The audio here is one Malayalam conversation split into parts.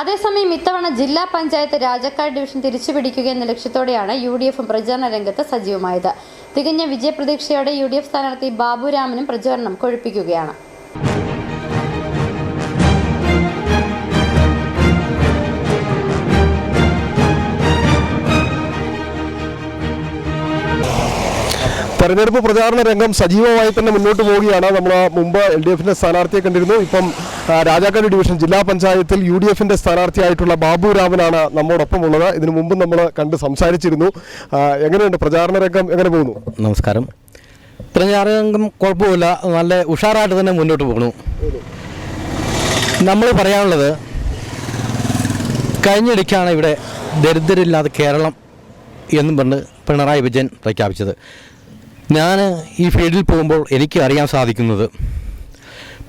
അതേസമയം ഇത്തവണ ജില്ലാ പഞ്ചായത്ത് രാജക്കാട് ഡിവിഷൻ തിരിച്ചുപിടിക്കുക എന്ന ലക്ഷ്യത്തോടെയാണ് യു ഡി എഫും പ്രചാരണ രംഗത്ത് സജീവമായത്. തികഞ്ഞ വിജയപ്രതീക്ഷയോടെ യു ഡി എഫ് സ്ഥാനാർത്ഥി ബാബുരാമനും പ്രചാരണം കൊഴുപ്പിക്കുകയാണ്. തെരഞ്ഞെടുപ്പ് പ്രചാരണ രംഗം സജീവമായി തന്നെ മുന്നോട്ട് പോവുകയാണ്. നമ്മൾ മുമ്പ് എൽ ഡി എഫിന്റെ സ്ഥാനാർത്ഥിയെ കണ്ടിരുന്നു. ഇപ്പം രാജാക്കാട് ഡിവിഷൻ ജില്ലാ പഞ്ചായത്തിൽ യു ഡി എഫിന്റെ സ്ഥാനാർത്ഥിയായിട്ടുള്ള ബാബു രാമനാണ് നമ്മോടൊപ്പം ഉള്ളത് ഇതിനു മുമ്പ് നമ്മൾ കണ്ട് സംസാരിച്ചിരുന്നു. എങ്ങനെയുണ്ട് പ്രചാരണ രംഗം? എങ്ങനെ പോകുന്നു? നമസ്കാരം. പ്രചാരരംഗം കുഴപ്പമില്ല. നല്ല ഉഷാറായിട്ട് തന്നെ മുന്നോട്ട് പോകണു നമ്മൾ പറയാനുള്ളത് കഴിഞ്ഞിടയ്ക്കാണ് ഇവിടെ ദരിദ്രരില്ലാതെ കേരളം എന്നും പറഞ്ഞ് പിണറായി വിജയൻ പ്രഖ്യാപിച്ചത്. ഞാൻ ഈ ഫീൽഡിൽ പോകുമ്പോൾ എനിക്ക് അറിയാൻ സാധിക്കുന്നത്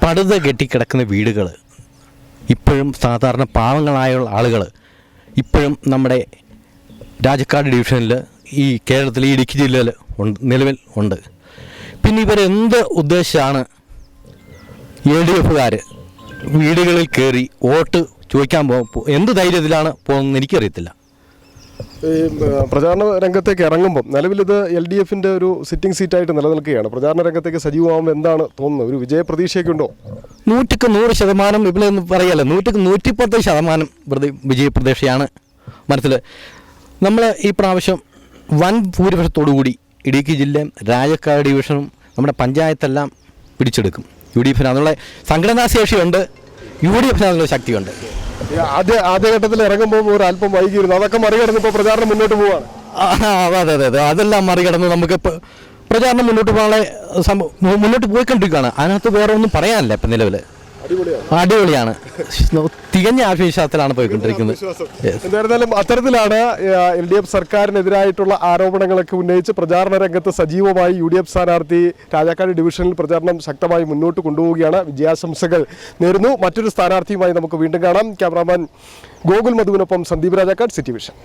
പടുത കെട്ടിക്കിടക്കുന്ന വീടുകൾ ഇപ്പോഴും സാധാരണ പാവങ്ങളായ ആളുകൾ ഇപ്പോഴും നമ്മുടെ രാജക്കാട് ഡിവിഷനിൽ ഈ കേരളത്തിൽ ഈ ഇടുക്കി ജില്ലയിൽ ഉണ്ട് നിലവിൽ ഉണ്ട്. പിന്നെ ഇവരെന്ത് ഉദ്ദേശമാണ് എൽ ഡി എഫുകാർ വീടുകളിൽ കയറി വോട്ട് ചോദിക്കാൻ പോ എന്ത് ധൈര്യത്തിലാണ് പോകുന്നത് എനിക്കറിയത്തില്ല. ഈ പ്രചാരണ രംഗത്തേക്ക് ഇറങ്ങുമ്പോൾ നിലവിലിത് എൽ ഡി എഫിന്റെ ഒരു സിറ്റിംഗ് സീറ്റായിട്ട് നിലനിൽക്കുകയാണ്. പ്രചാരണ രംഗത്തേക്ക് സജീവമാകുമ്പോൾ എന്താണ് തോന്നുന്നത്? ഒരു വിജയ പ്രതീക്ഷയൊക്കെ ഉണ്ടോ നൂറ്റിക്ക് നൂറ് ശതമാനം ഇവിടെ പറയല്ലോ? നൂറ്റിക്ക് നൂറ്റിപ്പത്ത് ശതമാനം പ്രതി വിജയപ്രതീക്ഷയാണ് മനസ്സിൽ. നമ്മൾ ഈ പ്രാവശ്യം വൻ ഭൂരിപക്ഷത്തോടുകൂടി ഇടുക്കി ജില്ലയും രാജക്കാട് ഡിവിഷനും നമ്മുടെ പഞ്ചായത്തെല്ലാം പിടിച്ചെടുക്കും. യു ഡി എഫിന് അതിനുള്ള സംഘടനാ ശേഷിയുണ്ട്. യു ഡി എഫിന് അതിനുള്ള ശക്തിയുണ്ട്. ആദ്യ ആദ്യഘട്ടത്തിൽ ഇറങ്ങുമ്പോൾ ഒരു അല്പം വൈകിയിരുന്നു. അതൊക്കെ മറികടന്ന് ഇപ്പോൾ പ്രചാരണം മുന്നോട്ട് പോവാണ്. അതെ അതെ അതെ അതെല്ലാം മറികടന്ന് നമുക്ക് പ്രചാരണം മുന്നോട്ട് പോകാനുള്ള മുന്നോട്ട് പോയിക്കൊണ്ടിരിക്കുകയാണ്. അതിനകത്ത് വേറെ ഒന്നും പറയാനില്ല ഇപ്പം നിലവിൽ അടിപൊളിയാണ്. തികഞ്ഞ ആത്മവിശ്വാസത്തിലാണ് പോയിക്കൊണ്ടിരിക്കുന്നത്. എന്തായിരുന്നാലും അത്തരത്തിലാണ് എൽ ഡി എഫ് സർക്കാരിനെതിരായിട്ടുള്ള ആരോപണങ്ങളൊക്കെ ഉന്നയിച്ച് പ്രചാരണ രംഗത്ത് സജീവമായി യു ഡി എഫ് സ്ഥാനാർത്ഥി രാജാക്കാട് ഡിവിഷനിൽ പ്രചാരണം ശക്തമായി മുന്നോട്ട് കൊണ്ടുപോവുകയാണ്. വിജയാശംസകൾ നേരുന്നു. മറ്റൊരു സ്ഥാനാർത്ഥിയുമായി നമുക്ക് വീണ്ടും കാണാം. ക്യാമറാമാൻ ഗോകുൽ മധുവിനൊപ്പം സന്ദീപ് രാജാക്കാട് സിറ്റി വിഷൻ.